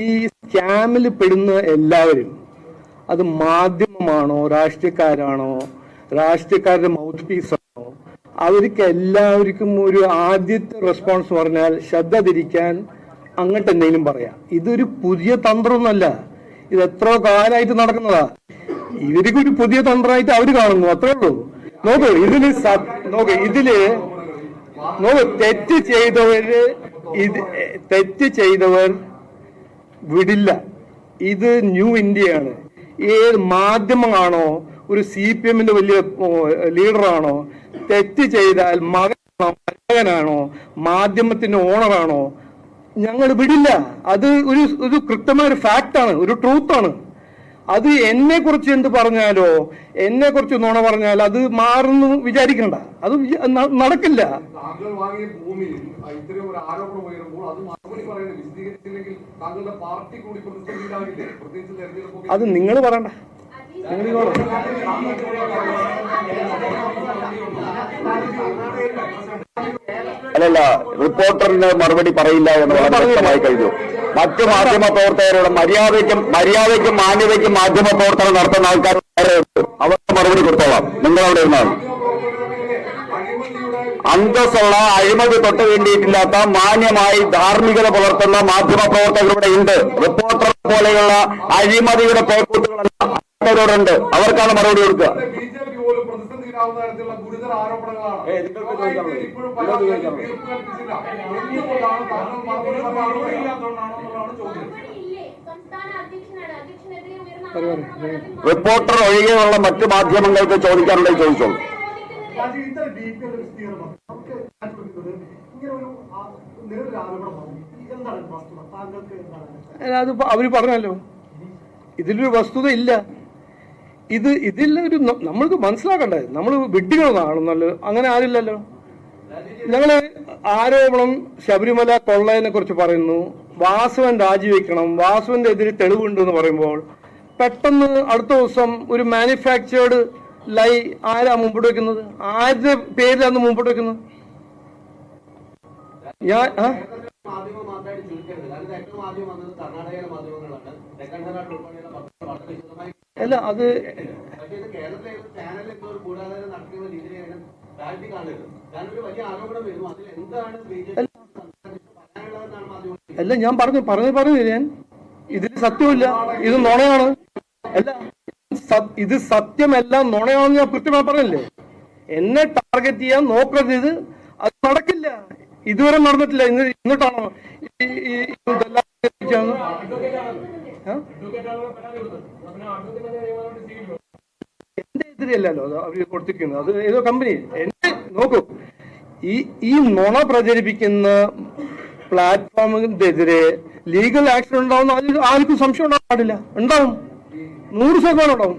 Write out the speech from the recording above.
ഈ സ്കാമിൽ പെടുന്ന എല്ലാവരും അത് മാധ്യമമാണോ രാഷ്ട്രീയക്കാരാണോ രാഷ്ട്രീയക്കാരുടെ മൗത്ത് പീസാണോ അവർക്ക് എല്ലാവർക്കും ഒരു ആദ്യത്തെ റെസ്പോൺസ് പറഞ്ഞാൽ ശ്രദ്ധ തിരിക്കാൻ അങ്ങോട്ട് എന്തെങ്കിലും പറയാം. ഇതൊരു പുതിയ തന്ത്രമൊന്നുമല്ല. ഇത് എത്രയോ കാലമായിട്ട് നടക്കുന്നതാ. ഇവർക്ക് ഒരു പുതിയ തന്ത്രമായിട്ട് അവർ കാണുന്നു അത്രേ ഉള്ളൂ. നോക്കൂ ഇതിൽ നോക്കൂ ഇതിൽ നോക്കൂ തെറ്റ് ചെയ്തവര് ഇത് തെറ്റ് ചെയ്തവർ വിടില്ല. ഇത് ന്യൂ ഇന്ത്യയാണ്. ഏത് മാധ്യമമാണോ ഒരു സി പി എമ്മിന്റെ വലിയ ലീഡറാണോ? തെറ്റ് ചെയ്താൽ മകനാണോ മകനാണോ മാധ്യമത്തിന്റെ ഓണറാണോ? ഞങ്ങൾ വിടില്ല. അത് ഒരു ഒരു കൃത്യമായ ഒരു ഫാക്റ്റാണ് ഒരു ട്രൂത്താണ് അത് എന്നെ കുറിച്ച് എന്ത് പറഞ്ഞാലോ എന്നെ കുറിച്ച് നുണ പറഞ്ഞാൽ അത് മാറുന്നു വിചാരിക്കണ്ട. അത് നടക്കില്ല. അത് നിങ്ങൾ പറയണ്ട. നിങ്ങൾ പറയണ്ട. അല്ലല്ല റിപ്പോർട്ടറിന് മറുപടി പറയില്ല എന്ന് വളരെ വ്യക്തമായി കഴിഞ്ഞു. മറ്റു മാധ്യമ പ്രവർത്തകരോട് മര്യാദയ്ക്കും മര്യാദയ്ക്കും മാന്യതയ്ക്കും മാധ്യമ പ്രവർത്തനം നടത്തുന്ന ആൾക്കാർ. അവർക്ക് മറുപടി കൊടുത്തോളാം. നിങ്ങൾ അവിടെ ഇരുന്നാണ് അന്തസ്സുള്ള അഴിമതി തൊട്ട് വേണ്ടിയിട്ടില്ലാത്ത മാന്യമായി ധാർമ്മികത പുലർത്തുന്ന മാധ്യമ പ്രവർത്തകരുടെ ഉണ്ട്. റിപ്പോർട്ടർ പോലെയുള്ള അഴിമതിയുടെ പേക്കൂട്ടുകളെല്ലാം അവർക്കാണ് മറുപടി കൊടുക്കുക. പ്രതിസന്ധിയിലാവുന്ന തരത്തിലുള്ള ഗുരുതര ആരോപണങ്ങളാണ്. അതായത് ഇപ്പോഴും പരാതിയിൽ തീർപ്പ് കൽപ്പിച്ചില്ല എന്തുകൊണ്ടാണ് താങ്കൾ മറുപടി പറയാനുള്ളതാണ് ചോദ്യം. ഇല്ലേ സംസ്ഥാന അധ്യക്ഷനാണ് അധ്യക്ഷനെതിരെ ഉയർന്ന റിപ്പോർട്ടർ ഒഴികെയുള്ള മറ്റു മാധ്യമങ്ങൾക്ക് ചോദിക്കാനുണ്ടെങ്കിൽ ചോദിച്ചോളൂ. അത് അവർ പറഞ്ഞല്ലോ. ഇതിലൊരു വസ്തുത ഇല്ല. ഇത് ന- നമ്മൾക്ക് മനസ്സിലാക്കണ്ടേ? നമ്മൾ വിഡ്ഢികളാണെന്നല്ലോ അങ്ങനെ ആരില്ലല്ലോ. ഞങ്ങൾ ആരോപണം ശബരിമല കൊള്ളയെ കുറിച്ച് പറയുന്നു. വാസുവൻ രാജിവെക്കണം. വാസുവിന്റെ എതിരെ തെളിവുണ്ട് എന്ന് പറയുമ്പോൾ പെട്ടെന്ന് അടുത്ത ദിവസം ഒരു മാനുഫാക്ചേർഡ് ലൈ ആരാ മുമ്പോട്ട് വെക്കുന്നത്? ആരുടെ പേരിലാണ് മുമ്പോട്ട് വെക്കുന്നത്? ഞാൻ ആ? വന്നത് അല്ല അത് അല്ല. ഞാൻ പറഞ്ഞു പറഞ്ഞു പറഞ്ഞു ഞാൻ? ഇതിൽ സത്യമില്ല. ഇത് നുണയാണ്. അല്ല ഇത് സത്യമല്ല നുണയാണെന്ന് ഞാൻ കൃത്യമായി പറഞ്ഞില്ലേ? എന്നെ ടാർഗറ്റ് ചെയ്യാൻ നോക്കരുത്. ഇത് അത് നടക്കില്ല. ഇതുവരെ നടന്നിട്ടില്ല. ഇന്ന് എന്നിട്ടാണോ ഈ- ഇതെല്ലാം? എന്റെ എതിരെയല്ലല്ലോ അവർ കൊടുത്തിരിക്കുന്നത്. അത് ഏതോ കമ്പനി എന്റെ നോക്കൂ. ഈ ഈ നുണ പ്രചരിപ്പിക്കുന്ന പ്ലാറ്റ്ഫോമിന്റെ എതിരെ ലീഗൽ ആക്ഷൻ ഉണ്ടാവുന്ന ആർക്കും സംശയം ഉണ്ടാവാൻ പാടില്ല ഉണ്ടാവും. നൂറ് ശതമാനം ഉണ്ടാവും.